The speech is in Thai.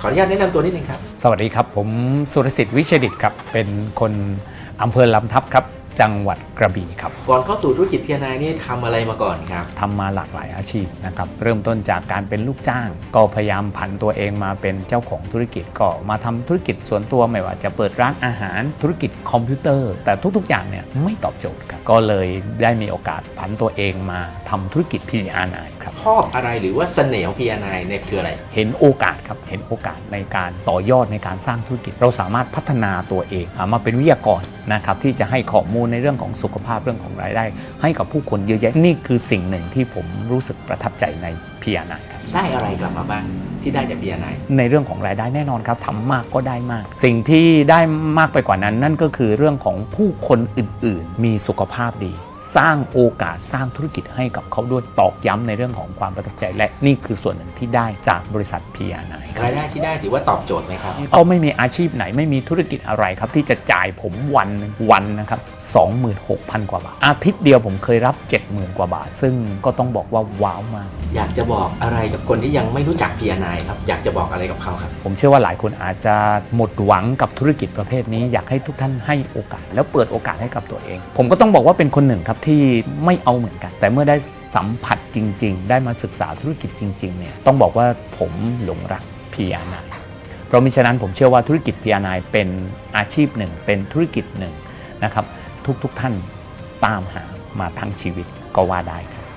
ขออนุญาตแนะนำตัวนิดนึงครับ สวัสดีครับ ผมสุรสิทธิ์วิเชยดิตครับ เป็นคนอำเภอลำทับครับ จังหวัดกระบี่ครับ ก่อนเข้าสู่ธุรกิจพีนายนี่ทำอะไรมาก่อนครับทำมาหลากหลายอาชีพนะครับเริ่มต้นจากการเป็นลูกจ้าง ก็พยายามผันตัวเองมาเป็นเจ้าของธุรกิจก็มาทำธุรกิจส่วนตัวไม่ว่าจะเปิดร้านอาหารธุรกิจคอมพิวเตอร์ แต่ทุกๆ อย่างเนี่ยไม่ตอบโจทย์ครับก็เลยได้มีโอกาสผันตัวเองมาทำธุรกิจ PR9 ครับชอบอะไรหรือว่าเสน่ห์ของพีนายเนี่ยคืออะไร เห็นโอกาสครับเห็นโอกาสในการต่อยอดในการสร้างธุรกิจ เราสามารถพัฒนาตัวเองอ่ามาเป็นวิทยากรนะครับที่จะให้ข้อมูลในเรื่องของสุขภาพเรื่องของรายได้ ให้กับผู้คนเยอะแยะนี่คือสิ่งหนึ่งที่ผมรู้สึกประทับใจในพียานาครับ ได้อะไรกลับมาบ้างที่ได้จากพีนายในเรื่องของรายได้แน่นอนครับทำมากก็ได้มาก สิ่งที่ได้มากไปกว่านั้น นั่นก็คือเรื่องของผู้คนอื่น ๆ มีสุขภาพดี สร้างโอกาสสร้างธุรกิจให้กับเขาด้วยตอกย้ำในเรื่องของความประทับใจ และนี่คือส่วนหนึ่งที่ได้จากบริษัทพีอานาครับรายได้ที่ได้ถือว่าตอบโจทย์ไหมครับก็ไม่มีอาชีพไหนไม่มีธุรกิจอะไรครับที่จะจ่ายผมวันหนึ่งวันนะครับ26,000 กว่าบาท อาทิตย์เดียวผมเคยรับ 70,000 กว่าบาท ซึ่งก็ต้องบอกว่าว้าวมาก อยากจะบอกอะไรกับคนที่ยังไม่รู้จักพีนายครับอยากจะบอกอะไรกับเขาครับ ผมเชื่อว่าหลายคนอาจจะหมดหวังกับธุรกิจประเภทนี้ อยากให้ทุกท่านให้โอกาส แล้วเปิดโอกาสให้กับตัวเอง ผมก็ต้องบอกว่าเป็นคนหนึ่งครับที่ไม่เอาเหมือนกัน แต่เมื่อได้สัมผัสจริง ๆ ได้มาศึกษาธุรกิจจริงๆเนี่ยต้องบอกว่าผมหลงรักพีอานเพราะมิฉะนั้นผมเชื่อว่าธุรกิจพีอานเป็นอาชีพหนึ่ง เป็นธุรกิจหนึ่งนะครับทุกๆท่านตามหามาทั้งชีวิตก็ว่าได้ครับ